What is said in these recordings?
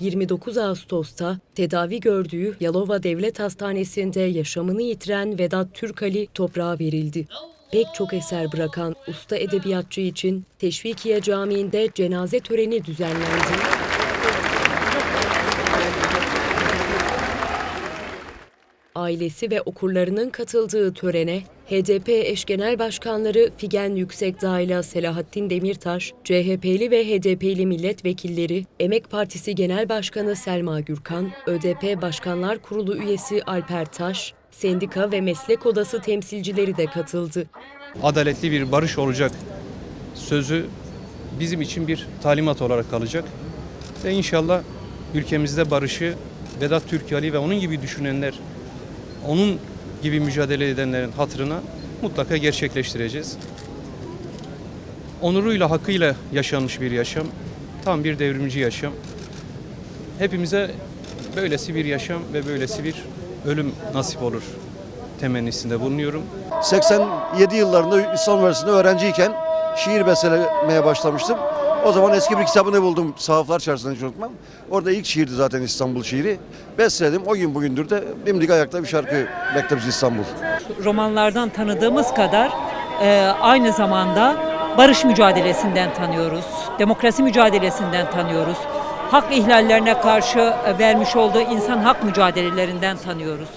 29 Ağustos'ta tedavi gördüğü Yalova Devlet Hastanesi'nde yaşamını yitiren Vedat Türkali toprağa verildi. Pek çok eser bırakan usta edebiyatçı için Teşvikiye Camii'nde cenaze töreni düzenlendi. Ailesi ve okurlarının katıldığı törene HDP eş genel başkanları Figen Yüksekdağ ile Selahattin Demirtaş, CHP'li ve HDP'li milletvekilleri, Emek Partisi Genel Başkanı Selma Gürkan, ÖDP Başkanlar Kurulu üyesi Alper Taş, sendika ve meslek odası temsilcileri de katıldı. adaletli bir barış olacak sözü bizim için bir talimat olarak kalacak. Ve inşallah ülkemizde barışı Vedat Türkali ve onun gibi düşünenler, onun gibi mücadele edenlerin hatırına mutlaka gerçekleştireceğiz. Onuruyla, hakkıyla yaşanmış bir yaşam, tam bir devrimci yaşam. Hepimize böylesi bir yaşam ve böylesi bir ölüm nasip olur temennisinde bulunuyorum. 87 yıllarında İstanbul Üniversitesi'nde öğrenciyken şiir bestelemeye başlamıştım. O zaman eski bir kitabını buldum. Sahaflar çarşısında hiç unutmam. Orada ilk şiirdi zaten İstanbul şiiri. Besteledim. O gün bugündür de dimdik ayakta bir şarkı Mektebimiz İstanbul. romanlardan tanıdığımız kadar e, aynı zamanda barış mücadelesinden tanıyoruz, demokrasi mücadelesinden tanıyoruz, hak ihlallerine karşı e, vermiş olduğu insan hak mücadelelerinden tanıyoruz.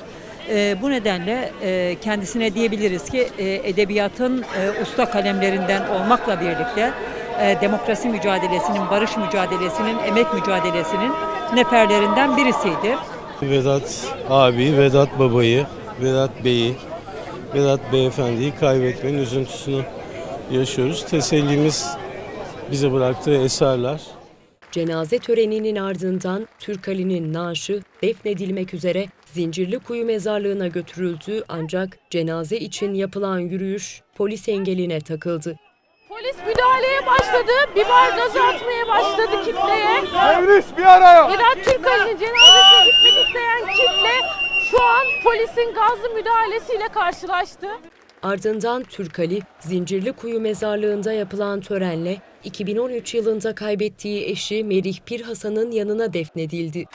E, bu nedenle e, kendisine diyebiliriz ki e, edebiyatın e, usta kalemlerinden olmakla birlikte e, demokrasi mücadelesinin, barış mücadelesinin, emek mücadelesinin neferlerinden birisiydi. Vedat abi, Vedat babayı, Vedat beyi, Vedat beyefendiyi kaybetmenin üzüntüsünü yaşıyoruz. Tesellimiz bize bıraktığı eserler. Cenaze töreninin ardından Türkali'nin naaşı defnedilmek üzere Zincirlikuyu mezarlığına götürüldü ancak cenaze için yapılan yürüyüş polis engeline takıldı. Polis müdahaleye başladı. Biber gazı atmaya başladı kitleye. Terörist bir araya. Vedat Türkali'nin cenazesine gitmek isteyen kitle şu an polisin gazlı müdahalesiyle karşılaştı. Ardından Türkali Zincirlikuyu mezarlığında yapılan törenle 2013 yılında kaybettiği eşi Merih Pir Hasan'ın yanına defnedildi.